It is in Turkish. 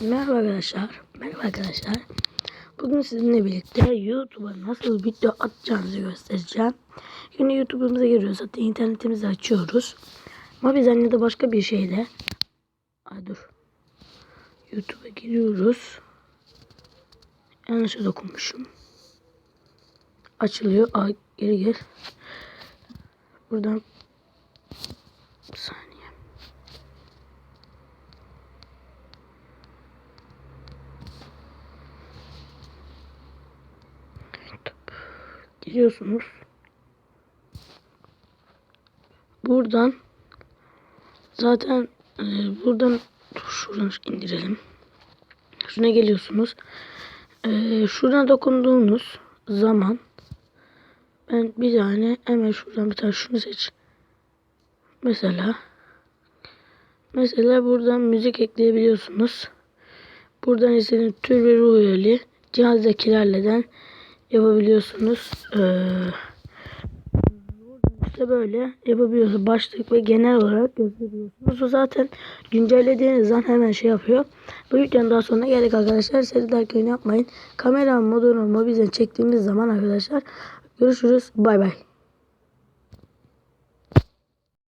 Merhaba arkadaşlar. Merhaba arkadaşlar. Bugün sizinle birlikte YouTube'a nasıl video atacağınızı göstereceğim. Şimdi YouTube'umuza giriyoruz. Zaten internetimizi açıyoruz. Ama biz aynı da başka bir şeyle. Ay dur. YouTube'a giriyoruz. Yanlış dokunmuşum. Açılıyor. Ay geri gel. Buradan bir saniye. Giriyorsunuz. Buradan zaten e, buradan şuradan indirelim. Şuna geliyorsunuz. E, şuna dokunduğunuz zaman ben bir tane hemen şuradan bir tane şunu seç. Mesela mesela buradan müzik ekleyebiliyorsunuz. Buradan istediğiniz tür ve ruh üyeli cihazdakilerle de yapabiliyorsunuz. Ee, işte böyle yapabiliyorsunuz. Başlık ve genel olarak gösteriyorsunuz. O zaten güncellediğiniz zaman hemen şey yapıyor. Bu videonun daha sonra geldik arkadaşlar. Seri derken yapmayın. Kamera modunu mobilden çektiğimiz zaman arkadaşlar görüşürüz. Bay bay.